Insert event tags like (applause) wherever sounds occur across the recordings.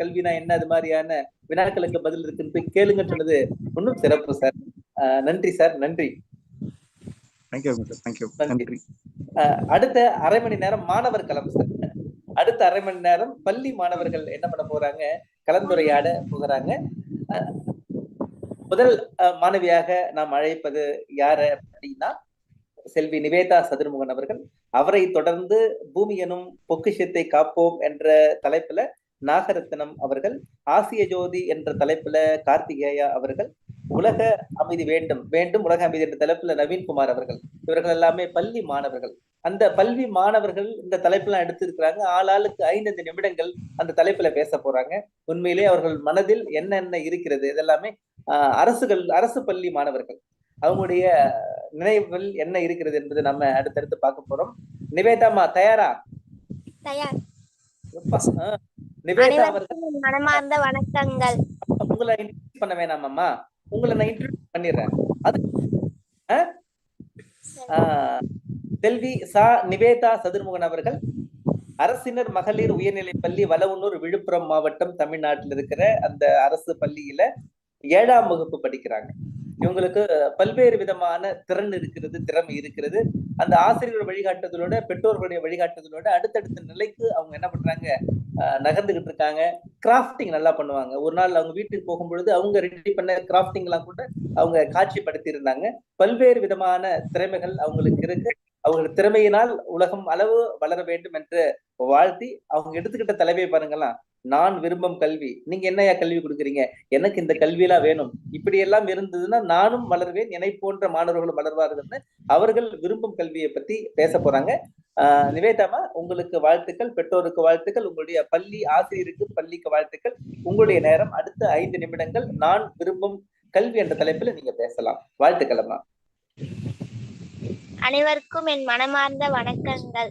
கல்வினா என்ன? அது மாதிரியான வினாக்களுக்கு பதில் இருக்குன்னு போய் கேளுங்கன்னு சொன்னது இன்னும் சிறப்பு சார். நன்றி சார். நன்றி. நன்றி. அடுத்த அரை மணி நேரம் மாணவர் களம் சார். அடுத்த அரை மணி நேரம் பள்ளி மாணவர்கள் என்ன பண்ண போறாங்க? கலந்துரையாட போகிறாங்க. முதல் மாணவியாக நாம் அழைப்பது யாரு அப்படின்னா செல்வி நிவேதா சதுர்முகன் அவர்கள். அவரை தொடர்ந்து பூமி எனும் பொக்கிஷத்தை காப்போம் என்ற தலைப்புல நாகரத்னம் அவர்கள் ஆசிய ஜோதி என்ற தலைப்புல கார்த்திகேயா அவர்கள் உலக அமைதி வேண்டும் வேண்டும் உலக அமைதி என்ற தலைப்புல நவீன்குமார் அவர்கள். இவர்கள் எல்லாமே பள்ளி மாணவர்கள். அந்த பல்வி மாணவர்கள் இந்த தலைப்பெல்லாம் எடுத்திருக்கிறாங்க. ஆளாளுக்கு ஐந்து நிமிடங்கள் அந்த தலைப்புல பேச போறாங்க. உண்மையிலே அவர்கள் மனதில் என்னென்ன இருக்கிறது இதெல்லாமே ஆஹ் அரசுகள் அரசு பள்ளி மாணவர்கள். அவங்களுடைய நினைவுகள் என்ன இருக்கிறது என்பது நம்ம அடுத்தடுத்து பார்க்க போறோம். நிவேதாமா தயாரா? தயார். நிவேதா மனமார்ந்த வணக்கங்கள். உங்களை இன்ட்ரடியூஸ் பண்ண வேணாமாம்மா உங்களை நான் இன்ட்ரடியூஸ் பண்ணிடுறேன். அது செல்வி சா நிவேதா சதுர்முகன் அவர்கள் அரசினர் மகளிர் உயர்நிலைப் பள்ளி வலவுனூர் விழுப்புரம் மாவட்டம் தமிழ்நாட்டில் இருக்கிற அந்த அரசு பள்ளியில ஏழாம் வகுப்பு படிக்கிறாங்க. இவங்களுக்கு பல்வேறு விதமான திறன் இருக்கிறது திறமை இருக்கிறது. அந்த ஆசிரியர்கள் வழிகாட்டுதலோட பெற்றோர்களுடைய வழிகாட்டுதலோட அடுத்தடுத்த நிலைக்கு அவங்க என்ன பண்றாங்க? நகர்ந்துகிட்டு இருக்காங்க. கிராஃப்டிங் நல்லா பண்ணுவாங்க. ஒரு நாள் அவங்க வீட்டுக்கு போகும்பொழுது அவங்க ரெடி பண்ண கிராஃப்டிங் எல்லாம் கூட அவங்க காட்சிப்படுத்தி இருந்தாங்க பல்வேறு விதமான திறமைகள் அவங்களுக்கு இருக்கு. அவங்களோட திறமையினால் உலகம் அளவு வளர வேண்டும் என்று வாழ்த்தி அவங்க எடுத்துக்கிட்ட தலைவை பாருங்களாம் நான் விரும்பும் கல்வி. நீங்க என்னையா கல்வி கொடுக்குறீங்க? எனக்கு இந்த கல்வியெல்லாம் வேணும். இப்படி எல்லாம் இருந்ததுன்னா நானும் வளர்வேன். என்னை போன்ற மாணவர்களும் வளர்வார்கள்னு அவர்கள் விரும்பும் கல்வியை பத்தி பேச போறாங்க. ஆஹ் நிவேதாமா உங்களுக்கு வாழ்த்துக்கள். பெற்றோருக்கு வாழ்த்துக்கள். உங்களுடைய பள்ளி ஆசிரியருக்கு பள்ளிக்கு வாழ்த்துக்கள். உங்களுடைய நேரம். அடுத்த ஐந்து நிமிடங்கள். நான் விரும்பும் கல்வி என்ற தலைப்புல நீங்க பேசலாம். வாழ்த்துக்கள் அம்மா. அனைவருக்கும் என் மனமார்ந்த வணக்கங்கள்.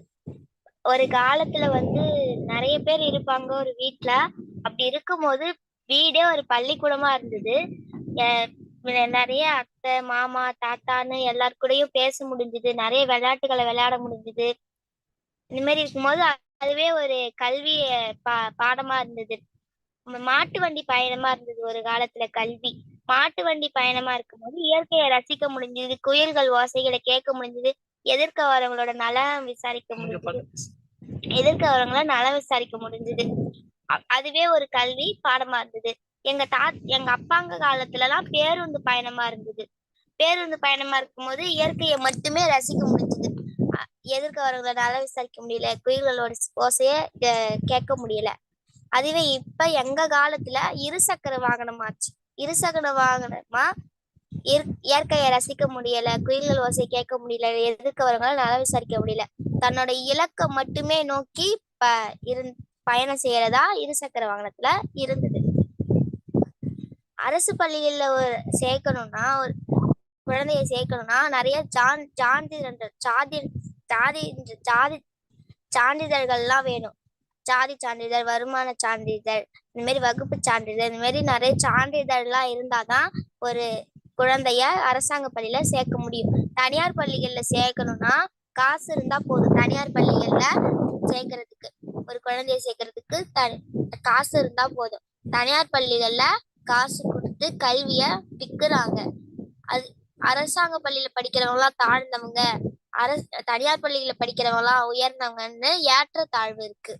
ஒரு காலத்துல வந்து நிறைய பேர் இருப்பாங்க ஒரு வீட்ல. அப்படி இருக்கும்போது வீடே ஒரு பள்ளிக்கூடமா இருந்தது. நிறைய அத்தை மாமா தாத்தான்னு எல்லார் கூடயும் பேச முடிஞ்சது. நிறைய விளையாட்டுகளை விளையாட முடிஞ்சது. இந்த மாதிரி இருக்கும்போது அதுவே ஒரு கல்வி பா பாடமா இருந்தது. மாட்டு வண்டி பயணமா இருந்தது ஒரு காலத்துல கல்வி. மாட்டு வண்டி பயணமா இருக்கும்போது இயற்கையை ரசிக்க முடிஞ்சது. குயில்கள் ஓசைகளை கேட்க முடிஞ்சது. எதிர்க்க வரவங்களோட நலம் விசாரிக்க முடிஞ்சது. எதிர்க்க வரவங்கள நலம் விசாரிக்க முடிஞ்சது. அதுவே ஒரு கல்வி பாடமா இருந்தது. எங்க தா எங்க அப்பாங்க காலத்துல எல்லாம் பேருந்து பயணமா இருந்தது. பேருந்து பயணமா இருக்கும்போது இயற்கையை மட்டுமே ரசிக்க முடிஞ்சது. அ- எதிர்க்க வரவங்கள விசாரிக்க முடியல. குயில்களோட ஓசைய கேட்க முடியல. அதுவே இப்ப எங்க காலத்துல இருசக்கர வாகனமாச்சு. இருசக்கர வாகனமா இயற்கையை ரசிக்க முடியல குயில்கள் ஓசை கேட்க முடியல எதிர்க்க வரவங்கள விசாரிக்க முடியல. தன்னோட இலக்கை மட்டுமே நோக்கி ப இருந் பயணம் செய்யறதா இருசக்கர வாகனத்துல இருந்தது. அரசு பள்ளிகள்ல ஒரு சேர்க்கணும்னா ஒரு குழந்தைய சேர்க்கணும்னா நிறைய சான் சான்றிதழ் சாதி ஜாதி ஜாதி சான்றிதழ்கள்லாம் வேணும். ஜாதி சான்றிதழ் வருமான சான்றிதழ் இந்த மாதிரி வகுப்பு சான்றிதழ் இந்த மாதிரி நிறைய சான்றிதழ்லாம் இருந்தாதான் ஒரு குழந்தைய அரசாங்க பள்ளியில சேர்க்க முடியும். தனியார் பள்ளிகள்ல சேர்க்கணும்னா காசு இருந்தா போதும். தனியார் பள்ளிகள்ல சேர்க்கறதுக்கு ஒரு குழந்தைய சேர்க்கறதுக்கு த- காசு இருந்தா போதும். தனியார் பள்ளிகள்ல காசு கொடுத்து கல்விய விற்கிறாங்க அது அரசாங்க பள்ளியில படிக்கிறவங்க எல்லாம் தாழ்ந்தவங்க அரசு தனியார் பள்ளியில படிக்கிறவங்க எல்லாம் உயர்ந்தவங்கன்னு ஏற்ற தாழ்வு இருக்கு.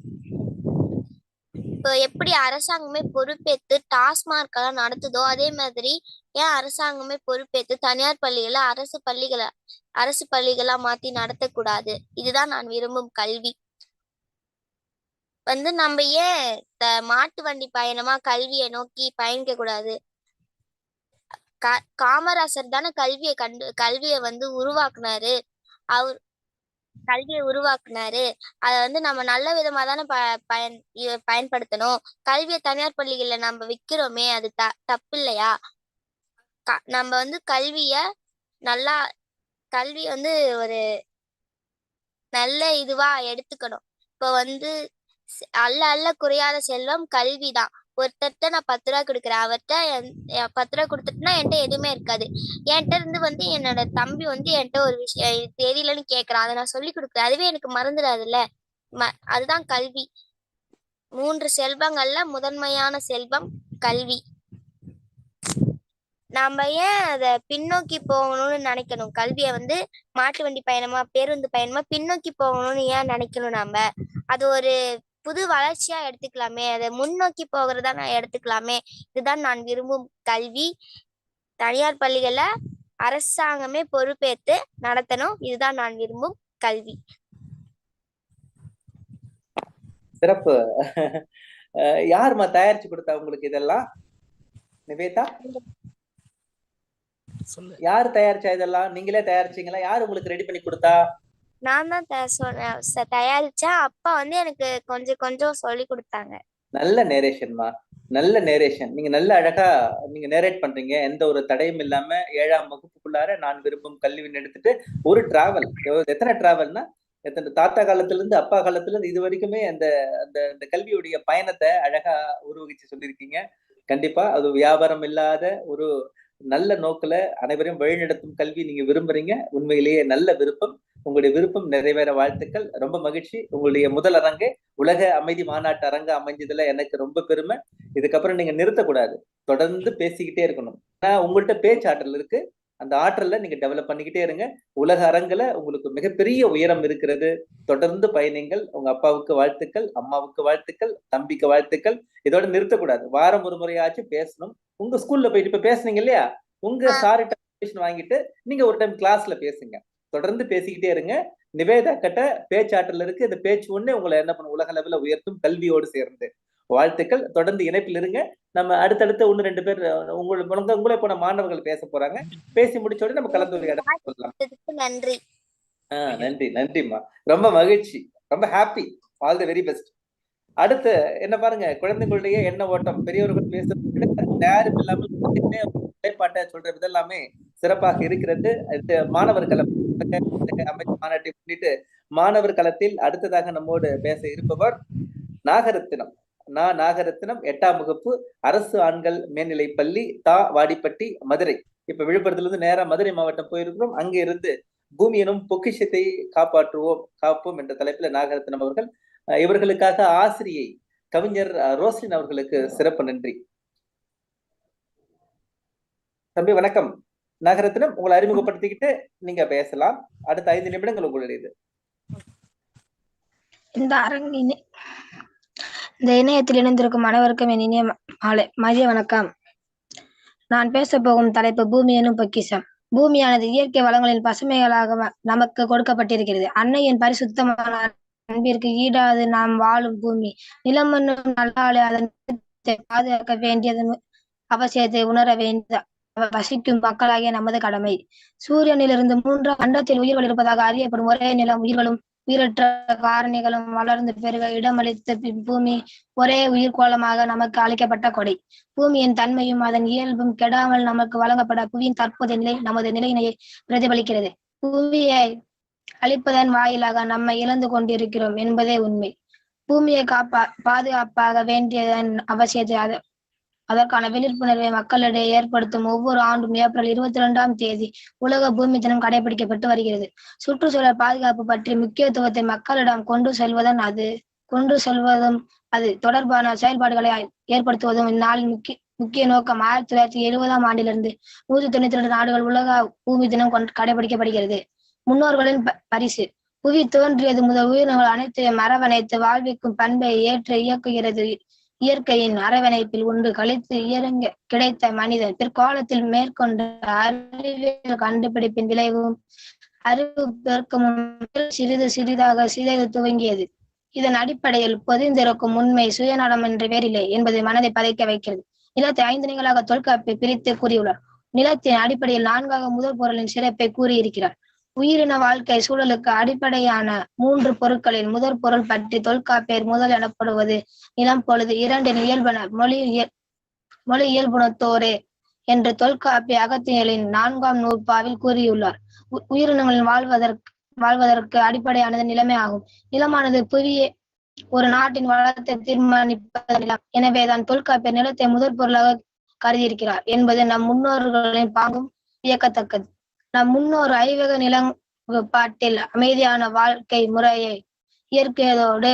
இப்போ எப்படி அரசாங்கமே பொறுப்பேத்து டாஸ்மார்க் எல்லாம் நடத்துதோ அதே மாதிரி ஏன் அரசாங்கமே பொறுப்பேத்து தனியார் பள்ளிகளை அரசு பள்ளிகளை அரசு பள்ளிகளா மாத்தி நடத்தக்கூடாது? இதுதான் நான் விரும்பும் கல்வி. வந்து நம்ம ஏன் த- மாட்டு வண்டி பயணமா கல்வியை நோக்கி பயணிக்க கூடாது? கா- காமராசர் தானே கல்வியை கண்டு கல்வியை வந்து உருவாக்குனாரு. அவர் கல்வியை உருவாக்குனாரு. அத வந்து நம்ம நல்ல விதமா தானே ப பயன் பயன்படுத்தணும். கல்வியை தனியார் பள்ளிகள்ல நம்ம விக்கிறோமே அது த தப்பு இல்லையா நம்ம வந்து கல்விய நல்லா கல்வி வந்து ஒரு நல்ல இதுவா எடுத்துக்கணும். இப்போ வந்து அல்ல அல்ல குறையாத செல்வம் கல்விதான். ஒருத்தர்ட்ட நான் பத்து ரூபா கொடுக்குறேன். அவர்கிட்ட பத்து ரூபா கொடுத்துட்டுனா என்கிட்ட எதுவுமே இருக்காது. என்கிட்ட இருந்து வந்து என்னோட தம்பி வந்து என்கிட்ட ஒரு விஷயம் தெரியலன்னு கேட்கறான் அதை நான் சொல்லி கொடுக்குறேன். அதுவே எனக்கு மறந்துடாதுல்ல. ம அதுதான் கல்வி. மூன்று செல்வங்கள்ல முதன்மையான செல்வம் கல்வி. நாம ஏன் அத பின்னோக்கி போகணும்னு நினைக்கணும்? கல்வியை வந்து மாட்டு வண்டி பயணமா பேருந்து பயணமா பின்னோக்கி போகணும்னு ஏன் நினைக்கணும் நாம? அது ஒரு புது வளர்ச்சியா எடுத்துக்கலாமே. அதை முன்னோக்கி போகிறதா நான் எடுத்துக்கலாமே. இதுதான் நான் விரும்பும் கல்வி. தனியார் பள்ளிகளை அரசாங்கமே பொறுப்பேற்று நடத்தணும். இதுதான் நான் விரும்பும் கல்வி. சிறப்பு. அஹ் யாரும்மா தயாரிச்சு கொடுத்தா உங்களுக்கு இதெல்லாம்? நிவேதா? சொல்லு. யார் தயாரிச்சா இதெல்லாம்? நீங்களே தயாரிச்சீங்களா? யார் உங்களுக்கு ரெடி பண்ணி கொடுத்தா? நான் தான் த- சொன்ன- தயாரிச்சேன் அப்பா வந்து எனக்கு கொஞ்சம் கொஞ்சம் சொல்லி கொடுத்தாங்க. நல்ல நேரேஷன்மா நல்ல நேரேஷன் நீங்க நல்ல அழகா நீங்க நேரேட் பண்றீங்க. எந்த ஒரு தடையும் இல்லாம ஏழாம் வகுப்புக்குள்ளார நான் விரும்பும் கல்வின்னு எடுத்துட்டு ஒரு டிராவல் எத்தனை டிராவல்னா எத்தனை தாத்தா காலத்துல இருந்து அப்பா காலத்துல இருந்து இது வரைக்குமே அந்த அந்த அந்த கல்வியுடைய பயணத்தை அழகா உருவகிச்சு சொல்லியிருக்கீங்க. கண்டிப்பா அது வியாபாரம் இல்லாத ஒரு நல்ல நோக்கில அனைவரையும் வழிநடத்தும் கல்வி நீங்க விரும்புறீங்க. உண்மையிலேயே நல்ல விருப்பம். உங்களுடைய விருப்பம் நிறைவேற வாழ்த்துக்கள். ரொம்ப மகிழ்ச்சி. உங்களுடைய முதல் அரங்கு உலக அமைதி மாநாட்டு அரங்கு அமைஞ்சதுல எனக்கு ரொம்ப பெருமை. இதுக்கப்புறம் நீங்க நிறுத்தக்கூடாது. தொடர்ந்து பேசிக்கிட்டே இருக்கணும். ஆனா உங்கள்கிட்ட பேச்சாற்றல் இருக்கு. அந்த ஆற்றல்ல நீங்க டெவலப் பண்ணிக்கிட்டே இருங்க. உலக அரங்குல உங்களுக்கு மிகப்பெரிய உயரம் இருக்கிறது. தொடர்ந்து பயணிங்கள். உங்க அப்பாவுக்கு வாழ்த்துக்கள் அம்மாவுக்கு வாழ்த்துக்கள் தம்பிக்கு வாழ்த்துக்கள். இதோட நிறுத்தக்கூடாது. வாரம் ஒரு முறையாச்சும் பேசணும். உங்க ஸ்கூல்ல போயிட்டு இப்ப பேசுனீங்க இல்லையா? உங்க. சார்கிட்ட வாங்கிட்டு நீங்க ஒரு டைம் கிளாஸ்ல பேசுங்க. தொடர்ந்து பேசிக்கிட்டே இருங்க. நிவேதா கிட்ட பேச்சாற்றல் இருக்கு. இந்த பேச்சு ஒண்ணு உங்களை என்ன பண்ணும்? உலக லெவல்ல உயர்த்தும். கல்வியோடு சேர்ந்து. வாழ்த்துக்கள். தொடர்ந்து இணைப்பில் இருங்க. நம்ம அடுத்தடுத்து ஒண்ணு ரெண்டு பேர் உங்களை உங்க- உங்களை போன மாணவர்கள் பேச போறாங்க. பேசி முடிச்ச உடனே நம்ம கலந்துரையாடல் சொல்லலாம். நன்றி. ஆஹ் நன்றி நன்றிம்மா. ரொம்ப மகிழ்ச்சி. ரொம்ப happy all the very best அடுத்து என்ன பாருங்க குழந்தைகளுடைய எண்ண ஓட்டம். பெரியவர்கள் பேசுறது நேரம் இல்லாமல் நிலைப்பாட்டை சொல்ற விதம் எல்லாமே சிறப்பாக இருக்கிறது. மாணவர் களம். மாநாட்டை முன்னிட்டு மாணவர் களத்தில் அடுத்ததாக நம்மோடு பேச இருப்பவர் நாகரத்தினம். நா நாகரத்தினம் எட்டாம் வகுப்பு அரசு ஆண்கள் மேல்நிலை பள்ளி தா வாடிப்பட்டி மதுரை. இப்ப விழுப்புரத்துல இருந்து நேரா மதுரை மாவட்டம் போயிருக்கிறோம். அங்க இருந்து பூமி எனும் பொக்கிஷத்தை காப்பாற்றுவோம் காப்போம் என்ற தலைப்பில் நாகரத்னம் அவர்கள் இவர்களுக்காக ஆசிரியை கவிஞர் ரோஸ்லின் அவர்களுக்கு சிறப்பு நன்றி. தம்பி வணக்கம். நாகரத்னம் உங்களை அறிமுகப்படுத்திக்கிட்டு நீங்க பேசலாம். அடுத்த ஐந்து நிமிடங்கள் உங்களுடையது. இந்த அரங்கினி இந்த இணையத்தில் இணைந்திருக்கும் அனைவருக்கும் என் இனிய மாலை மதிய வணக்கம். நான் பேச போகும் தலைப்பு பூமி எனும் பொக்கிஷம். பூமியானது இயற்கை வளங்களின் பசுமைகளாக நமக்கு கொடுக்கப்பட்டிருக்கிறது. அன்னையின் பரிசுத்தமான அன்பிற்கு ஈடாது நாம் வாழும் பூமி. நிலம் என்னும் நல்லாலே அதன் பாதுகாக்க வேண்டியது அவசியத்தை உணர வேண்டிய வசிக்கும் மக்களாகிய நமது கடமை. சூரியனிலிருந்து மூன்றாம் அண்டத்தில் உயிர்கள் இருப்பதாக அறியப்படும் ஒரே நிலம் உயிர்களும் உயிரற்ற காரணிகளும் வளர்ந்து பெருக இடமளித்த பூமி ஒரே உயிர்கோளமாக நமக்கு அளிக்கப்பட்ட கொடை. பூமியின் தன்மையும் அதன் இயல்பும் கெடாமல் நமக்கு வழங்கப்பட புவியின் தற்போதைய நிலை நமது நிலையினையை பிரதிபலிக்கிறது. பூமியை அழிப்பதன் வாயிலாக நம்மை இழந்து கொண்டிருக்கிறோம் என்பதே உண்மை. பூமியை காப்பா பாதுகாப்பாக வேண்டியதன் அவசியத்தை அதற்கான விழிப்புணர்வை மக்களிடையே ஏற்படுத்தும் ஒவ்வொரு ஆண்டும் ஏப்ரல் இருபத்தி இரண்டாம் தேதி உலக பூமி தினம் கடைபிடிக்கப்பட்டு வருகிறது. சுற்றுச்சூழல் பாதுகாப்பு பற்றி முக்கியத்துவத்தை மக்களிடம் கொண்டு செல்வதன் அது கொண்டு செல்வதும் அது தொடர்பான செயல்பாடுகளை ஏற்படுத்துவதும் இந்நாளின் முக்கிய முக்கிய நோக்கம். ஆயிரத்தி தொள்ளாயிரத்தி எழுபதாம் ஆண்டிலிருந்து நூத்தி தொண்ணூத்தி ரெண்டு நாடுகள் உலக பூமி தினம் கடைபிடிக்கப்படுகிறது. முன்னோர்களின் ப- பரிசு. புவி தோன்றியது முதல் உயிரினங்கள் அனைத்தையும் அரவணைத்து வாழ்விக்கும் பண்பை ஏற்று இயக்குகிறது. இயற்கையின் அரவணைப்பில் ஒன்று கழித்து இயறங்க கிடைத்த மனிதன் பிற்காலத்தில் மேற்கொண்ட அறிவியல் கண்டுபிடிப்பின் விளைவும் அறிவு பெருக்கமும் சிறிது சிறிதாக சிதைவு துவங்கியது. இதன் அடிப்படையில் பொதிந்திருக்கும் உண்மை சுயநலம் என்று வேறில்லை என்பதை மனதை பதைக்க வைக்கிறது. நிலத்தை ஐந்து நிலைகளாக தொல்காப்பி பிரித்து கூறியுள்ளார். நிலத்தின் அடிப்படையில் நான்காக முதல் பொருளின் சிறப்பை கூறியிருக்கிறார். உயிரின வாழ்க்கை சூழலுக்கு அடிப்படையான மூன்று பொருட்களின் முதற் பொருள் பற்றி தொல்காப்பியர் முதல் எனப்படுவது நிலம் பொழுது இரண்டின் இயல்பன மொழி இயல் மொழி இயல்புணத்தோரே என்று தொல்காப்பிய அகத்தியலின் நான்காம் நூற்பாவில் கூறியுள்ளார். உ- உயிரினங்களின் வாழ்வதற்கு வாழ்வதற்கு அடிப்படையானது நிலமே ஆகும். நிலமானது புவியே ஒரு நாட்டின் வளத்தை தீர்மானிப்பது நிலம். எனவேதான் தொல்காப்பியர் நிலத்தை முதற் பொருளாக கருதியிருக்கிறார் என்பது நம் முன்னோர்களின் பாங்கும் வியக்கத்தக்கது. நம் முன்னோர் ஐவக நிலப்பாட்டில் அமைதியான வாழ்க்கை முறையை இயற்கையதோடு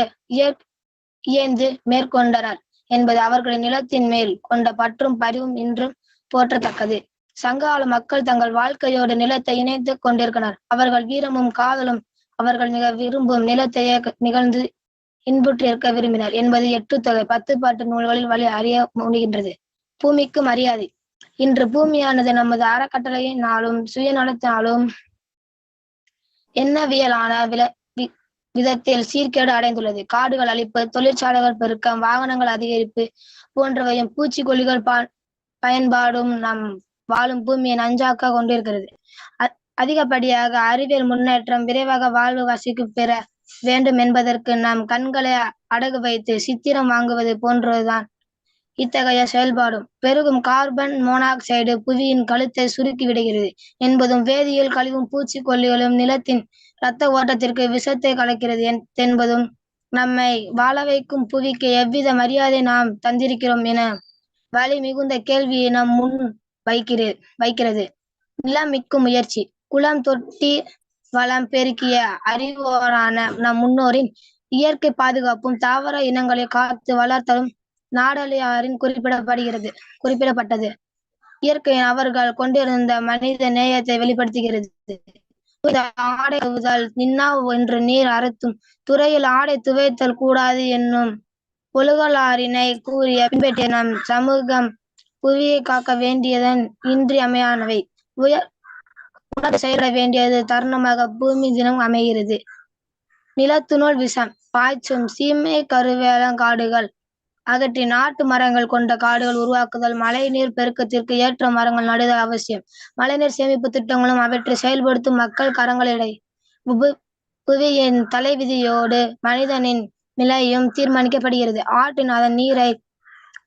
இயந்து மேற்கொண்டனர் என்பது அவர்களின் நிலத்தின் மேல் கொண்ட பற்றும் பரிவும் இன்றும் போற்றத்தக்கது. சங்ககால மக்கள் தங்கள் வாழ்க்கையோடு நிலத்தை இணைத்து கொண்டிருக்கிறார் அவர்கள் வீரமும் காதலும் அவர்கள் மிக விரும்பும் நிலத்தையே நிகழ்ந்து இன்புற்றிருக்க விரும்பினர் என்பது எட்டு தொகை பத்து பாட்டு நூல்களில் வழி அறிய முடிகின்றது. பூமிக்கு மரியாதை இன்று பூமியானது நமது அறக்கட்டளையினாலும் சுயநலத்தினாலும் எண்ணவியலான வில விதத்தில் சீர்கேடு அடைந்துள்ளது. காடுகள் அழிப்பு தொழிற்சாலைகள் பெருக்கம் வாகனங்கள் அதிகரிப்பு போன்றவையும் பூச்சிக்கொல்லிகள் பா பயன்பாடும் நம் வாழும் பூமியை நஞ்சாக்க கொண்டிருக்கிறது. அ- அதிகப்படியாக அறிவியல் முன்னேற்றம் விரைவாக வாழ்வு வசிக்கு பெற வேண்டும் என்பதற்கு நம் கண்களை அடகு வைத்து சித்திரம் வாங்குவது போன்றதுதான். இத்தகைய செயல்பாடும் பெருகும் கார்பன் மோனாக்சைடு புவியின் கழுத்தை சுருக்கி விடுகிறது என்பதும் வேதியியல் கழிவும் பூச்சிக்கொல்லிகளும் நிலத்தின் இரத்த ஓட்டத்திற்கு விஷத்தை கலக்கிறது என்பதும் நம்மை வாழ வைக்கும் புவிக்கு எவ்வித மரியாதை நாம் தந்திருக்கிறோம் என வலி மிகுந்த கேள்வியை நம் முன் வைக்கிறது வைக்கிறது. நிலம் மிக்கும் முயற்சி. குளம் தொட்டி வளம் பெருக்கிய அறிவோரான நம் முன்னோரின் இயற்கை பாதுகாப்பும் தாவர இனங்களை காத்து வளர்த்தலும் நாடலியாரின் குறிப்பிடப்படுகிறது குறிப்பிடப்பட்டது. இயற்கை அவர்கள் கொண்டிருந்த மனித நேயத்தை வெளிப்படுத்துகிறது. ஆடை கழுவுதல் நின்னா என்று நீர் அறுத்தும் துறையில் ஆடை துவைத்தல் கூடாது என்னும் ஒழுகலாரினை கூறிய பின்பற்றிய நம் சமூகம் புவியை காக்க வேண்டியதன் இன்றியமையானவை. உயர் உணர்ந்து செயல்பட வேண்டியது தருணமாக பூமி தினம் அமைகிறது. நிலத்துணோல் விஷம் பாய்ச்சும் சீமை கருவேலங்காடுகள் அகற்றி நாட்டு மரங்கள் கொண்ட காடுகள் உருவாக்குதல் மழைநீர் பெருக்கத்திற்கு ஏற்ற மரங்கள் நடுதல் அவசியம். மழைநீர் சேமிப்பு திட்டங்களும் அவற்றை செயல்படுத்தும் மக்கள் கரங்களிடை புவியின் தலைவிதியோடு மனிதனின் நிலையும் தீர்மானிக்கப்படுகிறது. ஆற்றின் அதன் நீரை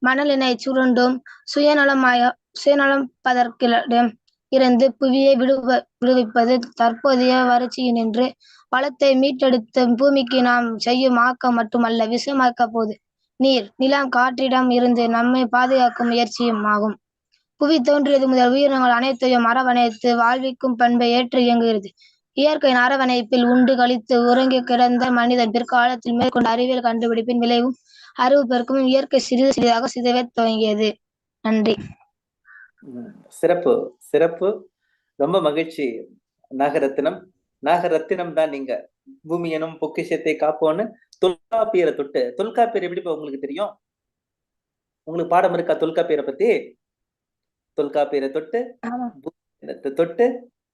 மணலினை சுருண்டும் சுயநலமாய சுயநலப்பதற்கிடம் இருந்து புவியை விடுவ விடுவிப்பது தற்போதைய வறட்சியினின்று வளத்தை மீட்டெடுத்து பூமிக்கு நாம் செய்யும் ஆக்கம் மட்டுமல்ல விஷமாக்க போது. நீர் நிலம் காற்றிடம் இருந்து நம்மை பாதுகாக்கும் முயற்சியும் ஆகும். புவி தோன்றியது முதல் உயிரினங்கள் அனைத்தையும் அரவணைத்து வாழ்விக்கும் பண்பை ஏற்று இயங்குகிறது. இயற்கையின் அரவணைப்பில் உண்டு கழித்து உறங்கி கிடந்த மனிதன் பிற்காலத்தில் மேற்கொண்ட அறிவியல் கண்டுபிடிப்பின் விளைவும் அறிவு பெருக்கமும் இயற்கை சிறிது சிறிதாக சிதைவே துவங்கியது. நன்றி. சிறப்பு சிறப்பு. ரொம்ப மகிழ்ச்சி நாகரத்தினம். நாகரத்தினம் தான் நீங்க. பூமி எனும் பொக்கிஷத்தை காப்போன்னு தொல்காப்பியரை தொட்டு தொல்காப்பியர் எப்படி உங்களுக்கு தெரியும்? உங்களுக்கு பாடம் இருக்கா தொல்காப்பியரை பத்தி? தொல்காப்பியரை தொட்டு தொட்டு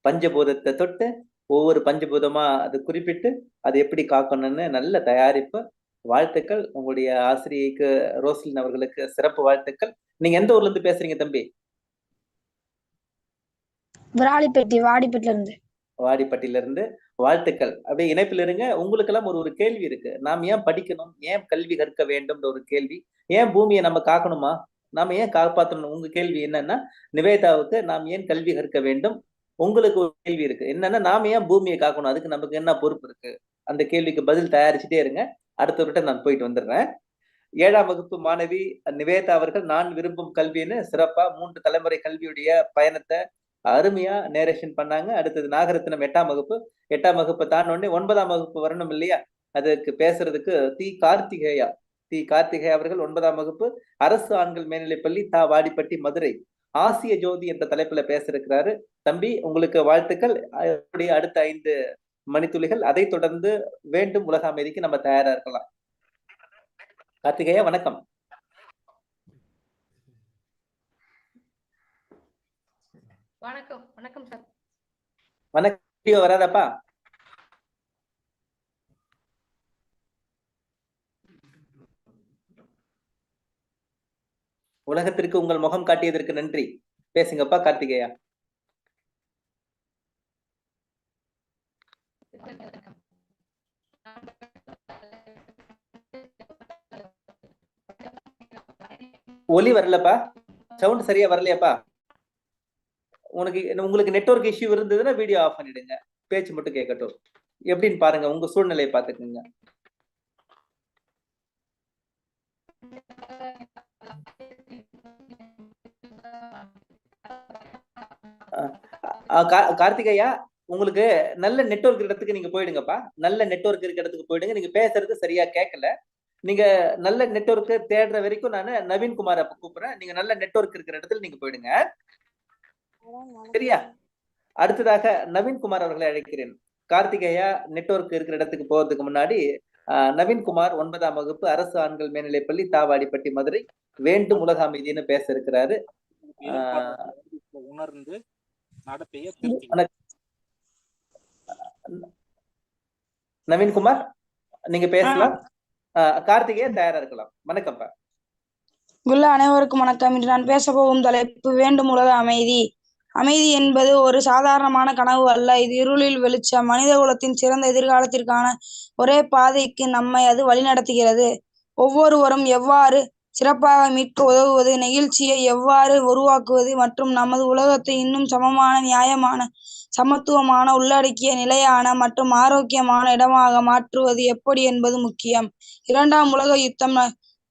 பஞ்சபூதத்தை தொட்டு ஒவ்வொரு பஞ்சபூதமா அது குறிப்பிட்டு அது எப்படி காக்கணும்னு நல்ல தயாரிப்பு வாழ்த்துக்கள். உங்களுடைய ஆசிரியைக்கு ரோஸ்லின் அவர்களுக்கு சிறப்பு வாழ்த்துக்கள். நீங்க எந்த ஊர்ல இருந்து பேசுறீங்க தம்பி? விராலிப்பேட்டி வாடிப்பேட்டில இருந்து. வாடிப்பட்டியில இருந்து வாழ்த்துக்கள். அப்படியே இணைப்பில் இருங்க. உங்களுக்கெல்லாம் ஒரு ஒரு கேள்வி இருக்கு. நாம் ஏன் படிக்கணும்? ஏன் கல்வி கற்க வேண்டும்ன்ற ஒரு கேள்வி. ஏன் பூமியை நம்ம காக்கணுமா? நாம ஏன் காப்பாற்றணும்? உங்க கேள்வி என்னன்னா நிவேதாவுக்கு நாம் ஏன் கல்வி கற்க வேண்டும்? உங்களுக்கு ஒரு கேள்வி இருக்கு. என்னன்னா நாம ஏன் பூமியை காக்கணும்? அதுக்கு நமக்கு என்ன பொறுப்பு இருக்கு? அந்த கேள்விக்கு பதில் தயாரிச்சுட்டே இருங்க. அடுத்தவர்கிட்ட நான் போயிட்டு வந்துடுறேன். ஏழாம் வகுப்பு மாணவி நிவேதா அவர்கள் நான் விரும்பும் கல்வின்னு சிறப்பா மூன்று தலைமுறை கல்வியுடைய பயணத்தை அருமையா நேரேஷன் பண்ணாங்க. அடுத்தது நாகரத்னம் எட்டாம் வகுப்பு. எட்டாம் வகுப்பு தாண்டோடனே ஒன்பதாம் வகுப்பு வரணும் இல்லையா? அதுக்கு பேசுறதுக்கு தி கார்த்திகேயா. தி கார்த்திகேயா அவர்கள் ஒன்பதாம் வகுப்பு. அரசு ஆண்கள் மேல்நிலைப்பள்ளி தா வாடிப்பட்டி மதுரை. ஆசிய ஜோதி என்ற தலைப்புல பேசிருக்கிறாரு தம்பி உங்களுக்கு வாழ்த்துக்கள். அடுத்த ஐந்து மணித்துளிகள். அதை தொடர்ந்து வேண்டும் உலக அமைதிக்கு நம்ம தயாரா இருக்கலாம். கார்த்திகேயா வணக்கம். வணக்கம் வணக்கம் சார். வீடியோ வராதாப்பா. உலகத்திற்கு உங்கள் முகம் காட்டியதற்கு நன்றி. பேசுங்கப்பா கார்த்திகேயா. ஒலி வரலப்பா. சவுண்ட் சரியா வரலையாப்பா. உனக்கு உங்களுக்கு நெட்வொர்க் இஷ்யூ இருந்ததுன்னா வீடியோ ஆஃப் பண்ணிடுங்க. பேச்சு மட்டும் கேட்கட்டும். எப்படின்னு பாருங்க உங்க சூழ்நிலையை பாத்துக்கோங்க கார்த்திகையா உங்களுக்கு நல்ல நெட்வொர்க் இடத்துக்கு நீங்க போயிடுங்கப்பா. நல்ல நெட்வொர்க் இருக்க இடத்துக்கு போயிடுங்க. நீங்க பேசுறது சரியா கேட்கல. நீங்க நல்ல நெட்வொர்க் தேடுற வரைக்கும் நான் நவீன்குமார் அப்ப கூப்பிடுறேன். நீங்க நல்ல நெட்வொர்க் இருக்கிற இடத்துல நீங்க போயிடுங்க. சரியா? அடுத்ததாக நவீன் குமார் அவர்களை அழைக்கிறேன். கார்த்திகேயா நெட்வொர்க் இருக்கிற இடத்துக்கு போறதுக்கு முன்னாடி ஆஹ், நவீன் குமார் ஒன்பதாம் வகுப்பு அரசு ஆண்கள் மேல்நிலைப்பள்ளி தாவாடிப்பட்டி மதுரை வேண்டும் உலக அமைதின்னு பேச இருக்கிறாரு. உணர்ந்து நடத்தைய திருத்தி வணக்கம். நவீன் குமார் நீங்க பேசலாம். ஆஹ், கார்த்திகேயா தயாரா இருக்கலாம். வணக்கம்ப்பா. குள்ள அனைவருக்கும் வணக்கம். இன்று நான் பேச போகும் தலைப்பு வேண்டும் உலக அமைதி. அமைதி என்பது ஒரு சாதாரணமான கனவு அல்ல. இது இருளில் வெளிச்சம் மனித குலத்தின் சிறந்த எதிர்காலத்திற்கான ஒரே பாதைக்கு நம்மை அது வழிநடத்துகிறது. ஒவ்வொருவரும் எவ்வாறு சிறப்பாக மீட்க உதவுவது நெகிழ்ச்சியை எவ்வாறு உருவாக்குவது மற்றும் நமது உலகத்தை இன்னும் சமமான நியாயமான சமத்துவமான உள்ளடக்கிய நிலையான மற்றும் ஆரோக்கியமான இடமாக மாற்றுவது எப்படி என்பது முக்கியம். இரண்டாம் உலக யுத்தம்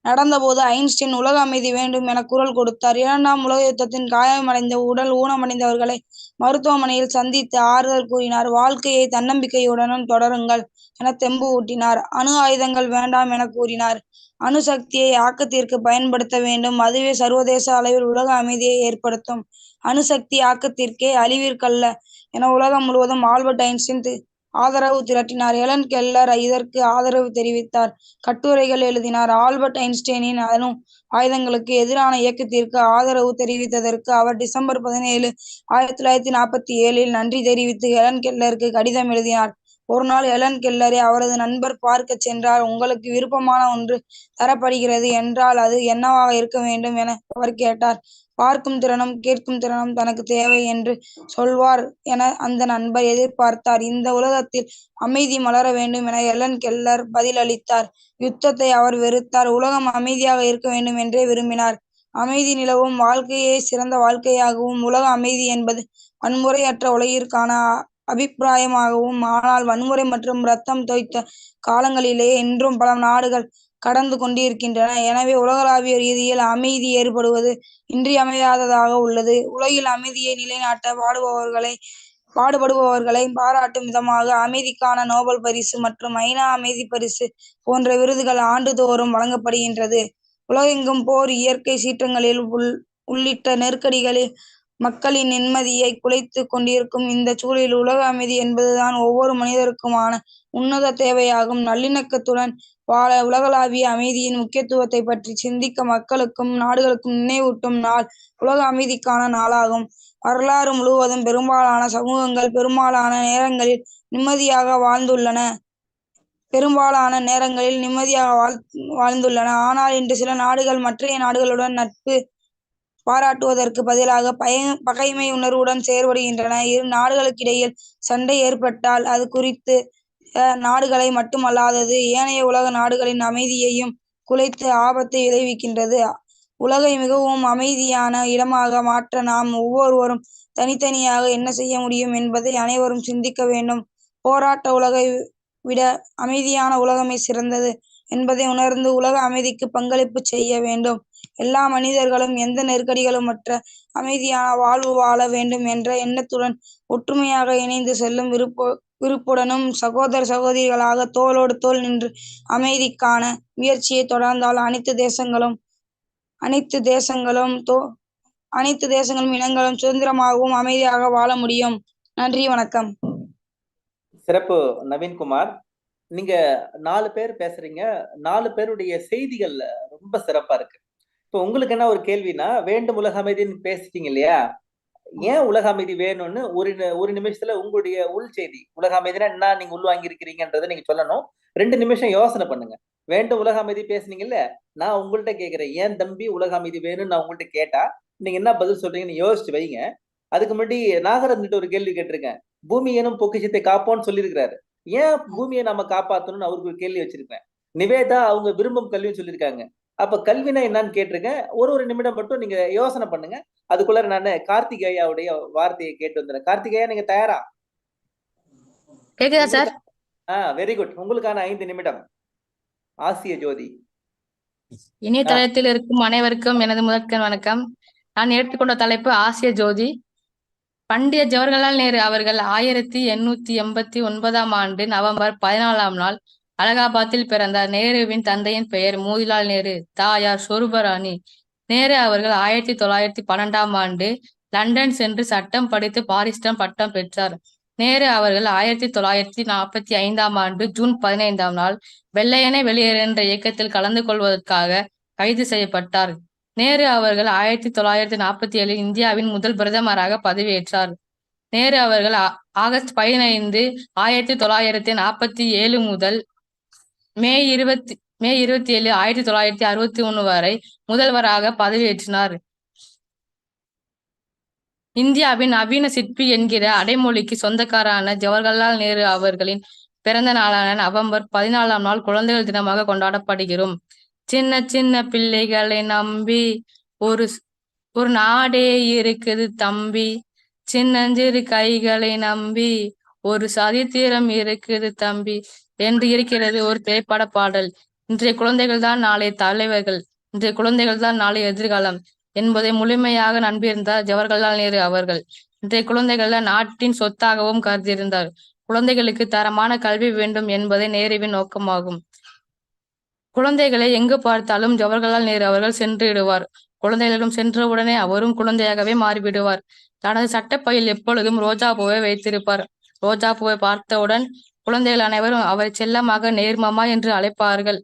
நடந்தபோது ஐன்ஸ்டீன் உலக அமைதி வேண்டும் என குரல் கொடுத்தார். இரண்டாம் உலக யுத்தத்தின் காயமடைந்த உடல் ஊனமடைந்தவர்களை மருத்துவமனையில் சந்தித்து ஆறுதல் கூறினார். வாழ்க்கையை தன்னம்பிக்கையுடனும் தொடருங்கள் என தெம்பு ஊட்டினார். அணு ஆயுதங்கள் வேண்டாம் என கூறினார். அணுசக்தியை ஆக்கத்திற்கு பயன்படுத்த வேண்டும். அதுவே சர்வதேச அளவில் உலக அமைதியை ஏற்படுத்தும். அணுசக்தி ஆக்கத்திற்கே அழிவிற்கல்ல என உலகம் முழுவதும் ஆல்பர்ட் ஐன்ஸ்டீன் ஆதரவு திரட்டினார். எலன் கெல்லர் இதற்கு ஆதரவு தெரிவித்தார். கட்டுரைகள் எழுதினார். ஆல்பர்ட் ஐன்ஸ்டைனின் அணு ஆயுதங்களுக்கு எதிரான இயக்கத்திற்கு ஆதரவு தெரிவித்ததற்கு அவர் டிசம்பர் பதினேழு ஆயிரத்தி தொள்ளாயிரத்தி நாற்பத்தி ஏழில் நன்றி தெரிவித்து எலன் கெல்லருக்கு கடிதம் எழுதினார். ஒரு நாள் எலன் கெல்லரை அவரது நண்பர் பார்க்கச் சென்றார். உங்களுக்கு விருப்பமான ஒன்று தரப்படுகிறது என்றால் அது என்னவாக இருக்க வேண்டும் என அவர் கேட்டார். பார்க்கும் திறனும் கேட்கும் திறனும் தனக்கு தேவை என்று சொல்வார் என அந்த நண்பர் எதிர்பார்த்தார். இந்த உலகத்தில் அமைதி மலர வேண்டும் என எலன் கெல்லர் பதிலளித்தார். யுத்தத்தை அவர் வெறுத்தார். உலகம் அமைதியாக இருக்க வேண்டும் என்றே விரும்பினார். அமைதி நிலவும் வாழ்க்கையே சிறந்த வாழ்க்கையாகவும் உலக அமைதி என்பது வன்முறையற்ற உலகிற்கான அபிப்பிராயமாகவும் ஆனால் வன்முறை மற்றும் ரத்தம் தோய்த்த காலங்களிலேயே இன்றும் பல நாடுகள் கடந்து கொண்டிருக்கின்றன. எனவே உலகளாவிய ரீதியில் அமைதி ஏற்படுவது இன்றியமையாததாக உள்ளது. உலகில் அமைதியை நிலைநாட்ட பாடுபவர்களை பாடுபடுபவர்களை பாராட்டும் விதமாக அமைதிக்கான நோபல் பரிசு மற்றும் ஐநா அமைதி பரிசு போன்ற விருதுகள் ஆண்டுதோறும் வழங்கப்படுகின்றது. உலகெங்கும் போர் இயற்கை சீற்றங்களில் உள் உள்ளிட்ட நெருக்கடிகளில் மக்களின் நிம்மதியை குலைத்து கொண்டிருக்கும் இந்த சூழலில் உலக அமைதி என்பதுதான் ஒவ்வொரு மனிதருக்குமான உன்னத தேவையாகும். நல்லிணக்கத்துடன் வாழ உலகளாவிய அமைதியின் முக்கியத்துவத்தை பற்றி சிந்திக்க மக்களுக்கும் நாடுகளுக்கும் நினைவூட்டும் நாள் உலக அமைதிக்கான நாளாகும். வரலாறு முழுவதும் பெரும்பாலான சமூகங்கள் பெரும்பாலான நேரங்களில் நிம்மதியாக வாழ்ந்துள்ளன. பெரும்பாலான நேரங்களில் நிம்மதியாக வாழ் வாழ்ந்துள்ளன. ஆனால் இன்று சில நாடுகள் மற்றைய நாடுகளுடன் நட்பு பாராட்டுவதற்கு பதிலாக பய பகைமை உணர்வுடன் செயற்படுகின்றன. இரு நாடுகளுக்கிடையில் சண்டை ஏற்பட்டால் அது குறித்து நாடுகளை மட்டுமல்லாதது ஏனைய உலக நாடுகளின் அமைதியையும் குலைத்து ஆபத்தை விளைவிக்கின்றது. உலகை மிகவும் அமைதியான இடமாக மாற்ற நாம் ஒவ்வொருவரும் தனித்தனியாக என்ன செய்ய முடியும் என்பதை அனைவரும் சிந்திக்க வேண்டும். போராட்ட உலகை விட அமைதியான உலகமே சிறந்தது என்பதை உணர்ந்து உலக அமைதிக்கு பங்களிப்பு செய்ய வேண்டும். எல்லா மனிதர்களும் எந்த நெருக்கடிகளும் மற்ற அமைதியான வாழ்வு வாழ வேண்டும் என்ற எண்ணத்துடன் ஒற்றுமையாக இணைந்து செல்லும் விருப்ப விருப்புடனும் சகோதர சகோதரிகளாக தோளோடு தோல் நின்று அமைதிக்கான முயற்சியை தொடர்ந்தால் அனைத்து தேசங்களும் அனைத்து தேசங்களும் தோ அனைத்து தேசங்களும் இனங்களும் சுதந்திரமாகவும் அமைதியாக வாழ முடியும். நன்றி வணக்கம். சிறப்பு நவீன்குமார். நீங்க நாலு பேர் பேசுறீங்க. நாலு பேருடைய செய்திகள் ரொம்ப சிறப்பா இருக்கு. இப்போ உங்களுக்கு என்ன ஒரு கேள்வினா வேண்டும் உலக அமைதின்னு பேசிட்டீங்க இல்லையா? ஏன் உலக அமைதி வேணும்னு ஒரு நி- ஒரு நிமிஷத்துல உங்களுடைய உள் செய்தி உலக அமைதினா என்ன நீங்க உள் வாங்கியிருக்கிறீங்கன்றதை நீங்க சொல்லணும். ரெண்டு நிமிஷம் யோசனை பண்ணுங்க. வேண்டும் உலக அமைதி பேசுனீங்கல்ல நான் உங்கள்ட்ட கேட்கிறேன். ஏன் தம்பி உலக அமைதி வேணும்னு நான் உங்கள்ட்ட கேட்டா நீங்க என்ன பதில் சொல்றீங்கன்னு யோசிச்சு வைங்க. அதுக்கு முன்னாடி நாகரத்னிட்ட ஒரு கேள்வி கேட்டிருக்கேன். பூமி எனும் பொக்கிஷத்தை காப்போம்னு சொல்லியிருக்கிறாரு. ஏன் பூமியை நம்ம காப்பாத்தணும்னு அவருக்கு ஒரு கேள்வி வச்சிருப்பேன். நிவேதா அவங்க விரும்பும் கல்வின்னு சொல்லியிருக்காங்க. அப்ப கல்வினா என்னன்னு கேட்டிருக்கேன் ஒரு ஒரு நிமிடம் மட்டும் நீங்க யோசனை பண்ணுங்க. அதுக்குள்ள நான் கார்த்திகேயாவுடைய வார்த்தையை கேட்டு வந்துடுறேன். கார்த்திகேயா நீங்க தயாரா? கேக்குதா சார்? ஆஹ் வெரி குட் உங்களுக்கான ஐந்து நிமிடம். ஆசிய ஜோதி. இணையதளத்தில் இருக்கும் அனைவருக்கும் எனது முதற்கண் வணக்கம். நான் எடுத்துக்கொண்ட தலைப்பு ஆசிய ஜோதி. பண்டித ஜவஹர்லால் நேரு அவர்கள் ஆயிரத்தி எண்ணூத்தி எண்பத்தி ஒன்பதாம் ஆண்டு நவம்பர் பதினாலாம் நாள் அலகாபாத்தில் பிறந்தார் நேருவின் தந்தையின் பெயர் மோதிலால் நேரு. தாயார் சொருபராணி. நேரு அவர்கள் ஆயிரத்தி தொள்ளாயிரத்தி பன்னெண்டாம் ஆண்டு லண்டன் சென்று சட்டம் படித்து பாரிஸ்டம் பட்டம் பெற்றார். நேரு அவர்கள் ஆயிரத்தி தொள்ளாயிரத்தி நாற்பத்தி ஐந்தாம் ஆண்டு ஜூன் பதினைந்தாம் நாள் வெள்ளையனை வெளியேறு என்ற இயக்கத்தில் கலந்து கொள்வதற்காக கைது செய்யப்பட்டார். நேரு அவர்கள் ஆயிரத்தி தொள்ளாயிரத்தி நாற்பத்தி ஏழில் இந்தியாவின் முதல் பிரதமராக பதவியேற்றார். நேரு அவர்கள் ஆ- ஆகஸ்ட் பதினைந்து ஆயிரத்தி தொள்ளாயிரத்தி நாற்பத்தி ஏழு முதல் மே இருபத்தி மே இருபத்தி ஏழு ஆயிரத்தி தொள்ளாயிரத்தி அறுபத்தி ஒண்ணு வரை முதல்வராக பதவியேற்றினார். இந்தியாவின் நவீன சிற்பி என்கிற அடைமொழிக்கு சொந்தக்காரான ஜவஹர்லால் நேரு அவர்களின் பிறந்த நாளான நவம்பர் பதினாலாம் நாள் குழந்தைகள் தினமாக கொண்டாடப்படுகிறோம். சின்ன சின்ன பிள்ளைகளை நம்பி ஒரு ஒரு நாடே இருக்குது தம்பி. சின்னஞ்சிறு கைகளை நம்பி ஒரு சரித்திரம் இருக்குது தம்பி. என்று இருக்கிறது ஒரு திரைப்பட பாடல். இன்றைய குழந்தைகள் தான் நாளைய தலைவர்கள். இன்றைய குழந்தைகள் தான் நாளைய எதிர்காலம் என்பதை முழுமையாக நம்பியிருந்தார் ஜவஹர்லால் நேரு அவர்கள். இன்றைய குழந்தைகள் நாட்டின் சொத்தாகவும் கருதியிருந்தார். குழந்தைகளுக்கு தரமான கல்வி வேண்டும் என்பதே நேருவின் நோக்கமாகும். குழந்தைகளை எங்கு பார்த்தாலும் ஜவஹர்லால் நேரு அவர்கள் சென்று விடுவார். குழந்தைகளிடம் சென்றவுடனே அவரும் குழந்தையாகவே மாறிவிடுவார். தனது சட்டப்பையில் எப்பொழுதும் ரோஜா பூவை வைத்திருப்பார். ரோஜா பூவை பார்த்தவுடன் குழந்தைகள் அனைவரும் அவரை செல்லமாக நேர்மமா என்று அழைப்பார்கள்.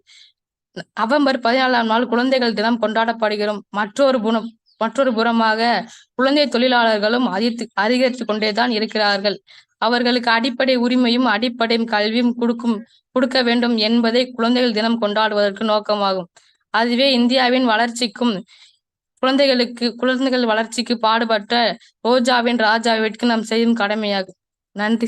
நவம்பர் பதினாலாம் நாள் குழந்தைகள் தினம் கொண்டாடப்படுகிறோம். மற்றொரு புறம் மற்றொரு புறமாக குழந்தை தொழிலாளர்களும் அதிகரித்து அதிகரித்து கொண்டேதான் இருக்கிறார்கள். அவர்களுக்கு அடிப்படை உரிமையும் அடிப்படை கல்வியும் கொடுக்கும் கொடுக்க வேண்டும் என்பதை குழந்தைகள் தினம் கொண்டாடுவதற்கு நோக்கமாகும். அதுவே இந்தியாவின் வளர்ச்சிக்கும் குழந்தைகளுக்கு குழந்தைகள் வளர்ச்சிக்கு பாடுபட்ட ரோஜாவின் ராஜாவிற்கு நாம் செய்யும் கடமையாகும். நன்றி.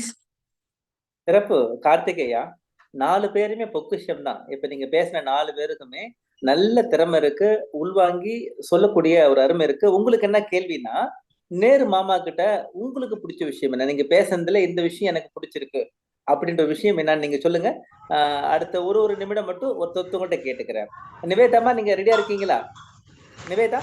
சிறப்பு. கார்த்திகேயா நாலு பேருமே பொக்கிஷம் தான் இப்ப நீங்க பேசின நாலு பேருக்குமே நல்ல திறமை இருக்கு. உள்வாங்கி சொல்லக்கூடிய ஒரு அருமை இருக்கு. உங்களுக்கு என்ன கேள்வினா நேரு மாமா கிட்ட உங்களுக்கு பிடிச்ச விஷயம் என்ன? நீங்க பேசுனதுல இந்த விஷயம் எனக்கு பிடிச்சிருக்கு. அப்படின்ற விஷயம் என்னன்னு நீங்க சொல்லுங்க. ஆஹ் அடுத்த ஒரு ஒரு நிமிடம் மட்டும் ஒருத்தவங்கள்ட்ட கேட்டுக்கிறேன். நிவேதாமா நீங்க ரெடியா இருக்கீங்களா? நிவேதா?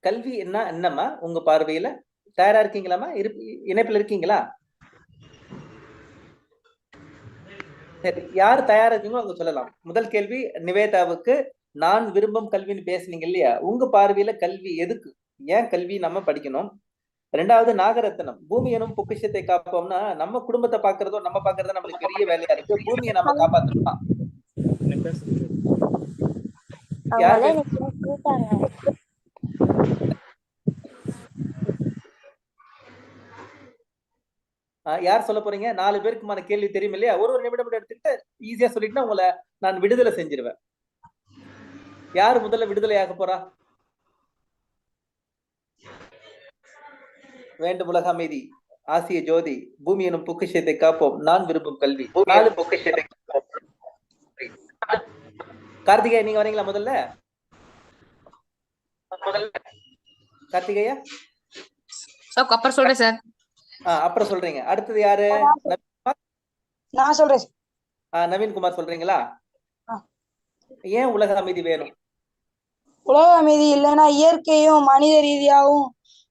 கல்வி என்ன என்னம்மா உங்க பார்வையில? தயாரா இருக்கீங்களாமா இரு இணைப்புல இருக்கீங்களா? சரி யார் தயாரா இருக்கீங்களோ அவங்க சொல்லலாம். முதல் கேள்வி நிவேதாவுக்கு நான் விரும்பும் கல்வின்னு பேசுனீங்க இல்லையா? உங்க பார்வையில கல்வி எதுக்கு? ஏன் கல்வி நம்ம படிக்கணும்? ரெண்டாவது நாகரத்னம் பூமி எனும் பொக்கிஷத்தை காப்போம்னா நம்ம குடும்பத்தை பாக்குறதோ நம்ம பாக்குறதோ நம்மளுக்கு பெரிய வேலையா இருக்கு. பூமியை நம்ம பேசுறது யார் அவங்களாம் எனக்கு கூப்பிட்டாங்க ஆஹ் யார் சொல்ல போறீங்க? நாலு பேருக்குமான கேள்வி தெரியும் இல்லையா? ஒரு ஒரு நிமிடம் எடுத்துக்கிட்டு ஈஸியா சொல்லிட்டுனா உங்களை நான் விடுதலை செஞ்சிருவேன். யார் முதல்ல விடுதலை ஆக போறா? வேண்டும் உலக அமைதி ஆசிய ஜோதி பூமி எனும் பொக்கிஷத்தை காப்போம். நான் விரும்பும் கல்வி. நாலு பொக்கிஷத்தை கார்த்திகேயா நீங்க வரீங்களா முதல்ல? கார்த்திகேயா? ஸோ அப்புறம் சொல்றேன் சார். அப்புறம் சொல்றீங்க. அடுத்தது யாரு? நான் சொல்றேன். நவீன்குமார் சொல்றீங்களா. ஏன் உலக அமைதி வேணும்? உலக அமைதி இல்லைன்னா இயற்கையும் மனித ரீதியாகவும்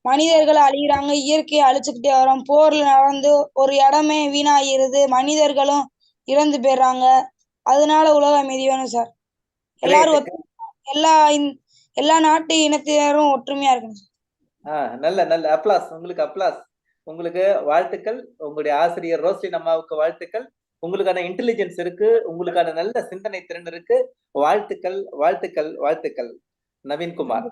மனிதர்கள் அழிகிறாங்க இயற்கையை அழிச்சுக்கிட்டே வரோம் போர்ல நடந்து ஒரு இடமே வீணாகிறது மனிதர்களும் இறந்து போயிடுறாங்க. அதனால உலக அமைதி வேணும் சார். எல்லாரும் எல்லா எல்லா நாட்டு இனத்தினரும் ஒற்றுமையா இருக்கணும் நல்ல நல்ல. அப்ளாஸ். உங்களுக்கு அப்ளாஸ். உங்களுக்கு வாழ்த்துக்கள். உங்களுடைய ஆசிரியர் ரோஸ்லின் அம்மாவுக்கு வாழ்த்துக்கள். உங்களுக்கான இன்டெலிஜென்ஸ் இருக்கு. உங்களுக்கான நல்ல சிந்தனை திறன் இருக்கு. வாழ்த்துக்கள் வாழ்த்துக்கள் வாழ்த்துக்கள். நவீன்குமார்.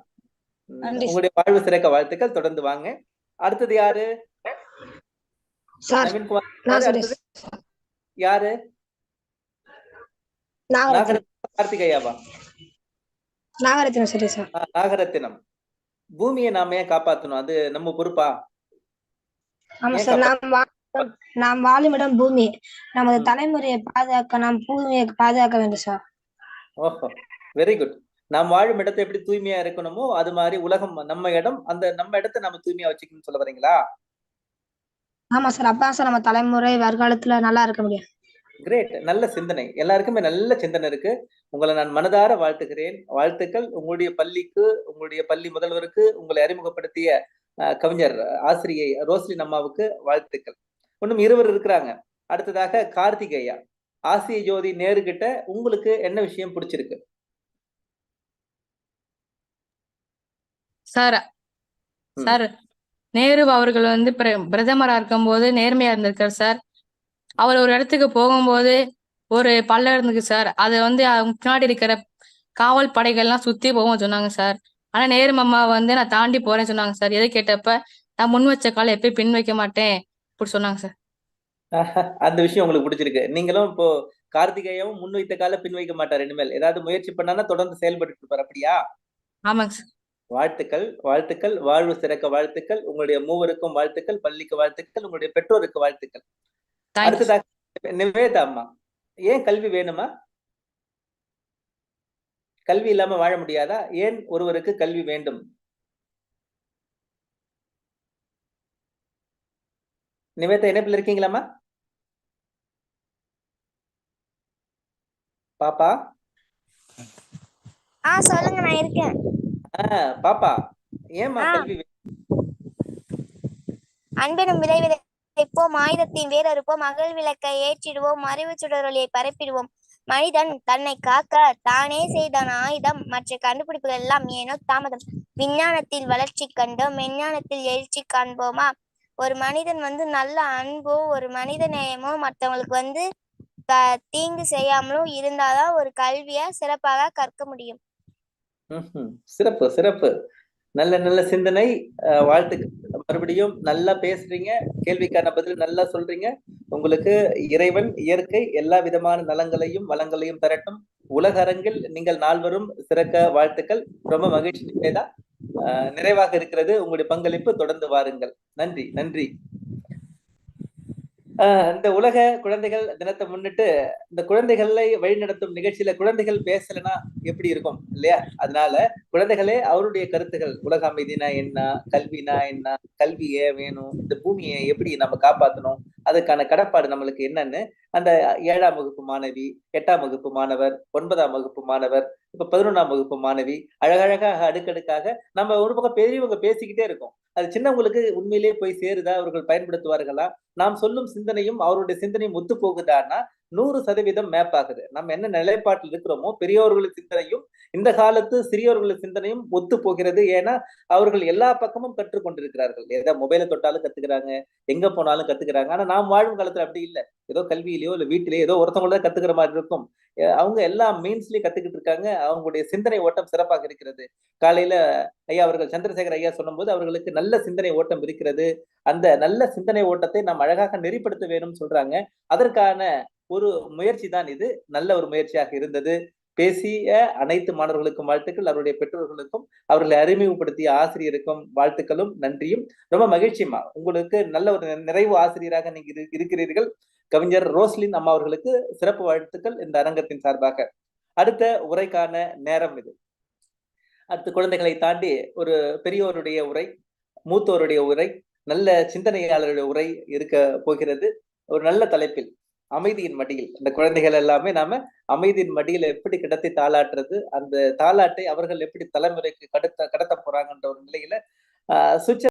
உங்களுடைய வாழ்வு சிறக்க வாழ்த்துக்கள். தொடர்ந்து வாங்க. அடுத்தது யாரு? சார் நவீன்குமார். யாரு? கார்த்திகேயாவா? நாகரத்னம் சரி நாகரத்தினம். பூமியை நாம ஏன் காப்பாத்தணும்? அது நம்ம பொறுப்பா? ஆமா சார்? நாம் நாம் வாழும் இடம் பூமி. நமது. தலைமுறையை பாதுகாக்க நாம் பூமியை பாதுகாக்க வேண்டும் சார். ஓஹோ. வெரி குட் நாம் வாழும் இடத்தை எப்படி தூய்மையா இருக்கணுமோ அது மாதிரி உலகம் நம்ம இடம் அந்த நம்ம இடத்தை நம்ம தூய்மையா வச்சுக்கணும்னு சொல்ல வரீங்களா? ஆமா சார். அப்பதான் சார் நம்ம தலைமுறை வருங்காலத்துல நல்லா இருக்க முடியும். கிரேட் நல்ல சிந்தனை. எல்லாருக்குமே நல்ல சிந்தனை இருக்கு. உங்களை நான் மனதார வாழ்த்துகிறேன். வாழ்த்துக்கள். உங்களுடைய பள்ளிக்கு உங்களுடைய பள்ளி முதல்வருக்கு உங்களை அறிமுகப்படுத்திய கவிஞர் ஆசிரியை ரோஸ்லின் அம்மாவுக்கு வாழ்த்துக்கள். இன்னும் இருவர் இருக்கிறாங்க. அடுத்ததாக கார்த்திகேயா. ஆசிய ஜோதி நேருகிட்ட உங்களுக்கு என்ன விஷயம் பிடிச்சிருக்கு? சார். சார் நேரு அவர்கள் வந்து பிர- பிரதமரா இருக்கும்போது நேர்மையா இருந்திருக்காரு சார். அவர் ஒரு இடத்துக்கு போகும்போது ஒரு பள்ளம் இருந்துக்கு சார். அது வந்து பின்னாடி இருக்கிற காவல் படைகள்லாம் சுத்தி போவோம் சொன்னாங்க சார். ஆனா நேரு மாமா வந்து நான் தாண்டி போறேன்னு சொன்னாங்க சார். எதை கேட்டப்ப நான் முன் வச்ச காலை எப்பயும் பின் வைக்க மாட்டேன் இப்படி சொன்னாங்க சார். (laughs) அந்த விஷயம் உங்களுக்கு பிடிச்சிருக்கு. நீங்களும் இப்போ கார்த்திகேயாவும் முன் வைத்த கால பின் வைக்க மாட்டார் இனிமேல். ஏதாவது முயற்சி பண்ணானா தொடர்ந்து செயல்பட்டு இருப்பார். அப்படியா? ஆமாங்க சார். வாழ்த்துக்கள் வாழ்த்துக்கள். வாழ்வு சிறக்க வாழ்த்துக்கள். உங்களுடைய மூவருக்கும் வாழ்த்துக்கள். பள்ளிக்கு வாழ்த்துக்கள். உங்களுடைய பெற்றோருக்கு வாழ்த்துக்கள். அடுத்ததாக நிவேதா அம்மா. ஏன் கல்வி வேணுமா? கல்வி இல்லாம வாழ முடியாதா? ஏன் ஒருவருக்கு கல்வி வேண்டும்? நிவேதா இணைப்பில் இருக்கீங்களாம்மா? பாப்பா? ஆ சொல்லுங்க நான் இருக்கேன். பாப்பா ஏம்மா ஆ. கல்வி அன்பெனும் விதை விதைப்போம் ஆயுதத்தின் வேறறுப்போம் அகல் விளக்கை ஏற்றிடுவோம் அறிவு சுடரொளியை பரப்பிடுவோம். மனிதன் தன்னை காக்க தானே செய்தான் ஆயுதம். மற்ற கண்டுபிடிப்புகள் எல்லாம் ஏனோ தாமதம். விஞ்ஞானத்தில் வளர்ச்சி கண்டோம். விஞ்ஞானத்தில் எழுச்சி காண்போமா? ஒரு மனிதன் வந்து நல்ல அன்போ ஒரு மனித நேயமோ மற்றவங்களுக்கு வந்து தீங்கு செய்யாமலும் இருந்தாதான் ஒரு கல்விய சிறப்பாக கற்க முடியும். சிறப்பு சிறப்பு. நல்ல நல்ல சிந்தனை வாழ்த்துக்கள். மறுபடியும் நல்லா பேசுறீங்க கேள்விக்கான பதில் நல்லா சொல்றீங்க. உங்களுக்கு இறைவன் இயற்கை எல்லா விதமான நலங்களையும் வளங்களையும் தரட்டும். உலக அரங்கில் நீங்கள் நால்வரும் சிறக்க வாழ்த்துக்கள். ரொம்ப மகிழ்ச்சி நிறைவாக இருக்கிறது. உங்களுடைய பங்களிப்பு தொடர்ந்து வாருங்கள். நன்றி நன்றி. இந்த உலக குழந்தைகள் தினத்தை முன்னிட்டு இந்த குழந்தைகளை வழிநடத்தும் நிகழ்ச்சியில குழந்தைகள் பேசலைன்னா எப்படி இருக்கும் இல்லையா? அதனால குழந்தைகளே அவருடைய கருத்துகள் உலக அமைதினா என்ன கல்வினா என்ன கல்வி ஏன் வேணும் இந்த பூமியை எப்படி நம்ம காப்பாற்றணும் அதுக்கான கடப்பாடு நம்மளுக்கு என்னன்னு அந்த ஏழாம் வகுப்பு மாணவி எட்டாம் வகுப்பு மாணவர் ஒன்பதாம் வகுப்பு மாணவர் இப்ப பதினொன்றாம் வகுப்பு மாணவி அழகழகாக அடுக்கடுக்காக நம்ம ஒரு பக்கம் பெரியவங்க பேசிக்கிட்டே இருக்கோம். அது சின்னவங்களுக்கு உண்மையிலேயே போய் சேருதா? அவர்கள் பயன்படுத்துவார்களா? நாம் சொல்லும் சிந்தனையும் அவருடைய சிந்தனையும் ஒத்து போகுதான்னா நூறு சதவீதம் மேப் ஆகுது. நம்ம என்ன நிலைப்பாட்டில் இருக்கிறோமோ பெரியவர்களின் சிந்தனையும் இந்த காலத்து சிறியவர்களின் சிந்தனையும் ஒத்து போகிறது. ஏன்னா அவர்கள் எல்லா பக்கமும் கற்றுக்கொண்டிருக்கிறார்கள். ஏதோ மொபைலை தொட்டாலும் கத்துக்கிறாங்க எங்க போனாலும் கத்துக்கிறாங்க. ஆனா நாம் வாழும் காலத்துல அப்படி இல்லை. ஏதோ கல்வியிலேயோ இல்ல வீட்டிலேயோ ஏதோ ஒருத்தவங்கள கத்துக்கிற மாதிரி இருக்கும். அவங்க எல்லா மீன்ஸ்லயும் கத்துக்கிட்டு இருக்காங்க. அவங்களுடைய சிந்தனை ஓட்டம் சிறப்பாக இருக்கிறது. காலையில ஐயா அவர்கள் சந்திரசேகர் ஐயா சொல்லும்போது அவர்களுக்கு நல்ல சிந்தனை ஓட்டம் இருக்கிறது. அந்த நல்ல சிந்தனை ஓட்டத்தை நாம் அழகாக நெறிப்படுத்த வேணும்னு சொல்றாங்க. அதற்கான ஒரு முயற்சி தான் இது. நல்ல ஒரு முயற்சியாக இருந்தது. பேசிய அனைத்து மாணவர்களுக்கும் வாழ்த்துக்கள். அவருடைய பெற்றோர்களுக்கும் அவர்களை அறிமுகப்படுத்திய ஆசிரியருக்கும் வாழ்த்துக்களும் நன்றியும். ரொம்ப மகிழ்ச்சியமா உங்களுக்கு நல்ல ஒரு நிறைவு ஆசிரியராக நீங்க இருக்கிறீர்கள். கவிஞர் ரோஸ்லின் அம்மா அவர்களுக்கு சிறப்பு வாழ்த்துக்கள் இந்த அரங்கத்தின் சார்பாக. அடுத்த உரைக்கான நேரம் இது. அடுத்து குழந்தைகளை தாண்டி ஒரு பெரியோருடைய உரை மூத்தோருடைய உரை நல்ல சிந்தனையாளருடைய உரை இருக்க போகிறது. ஒரு நல்ல தலைப்பில் அமைதியின் மடியில். இந்த குழந்தைகள் எல்லாமே நாம அமைதியின் மடியில எப்படி கிடத்தி தாளாட்டுறது அந்த தாளாட்டை அவர்கள் எப்படி தலைமுறைக்கு கடத்த கடத்த போறாங்கன்ற ஒரு நிலையில ஆஹ் சுவிட்ச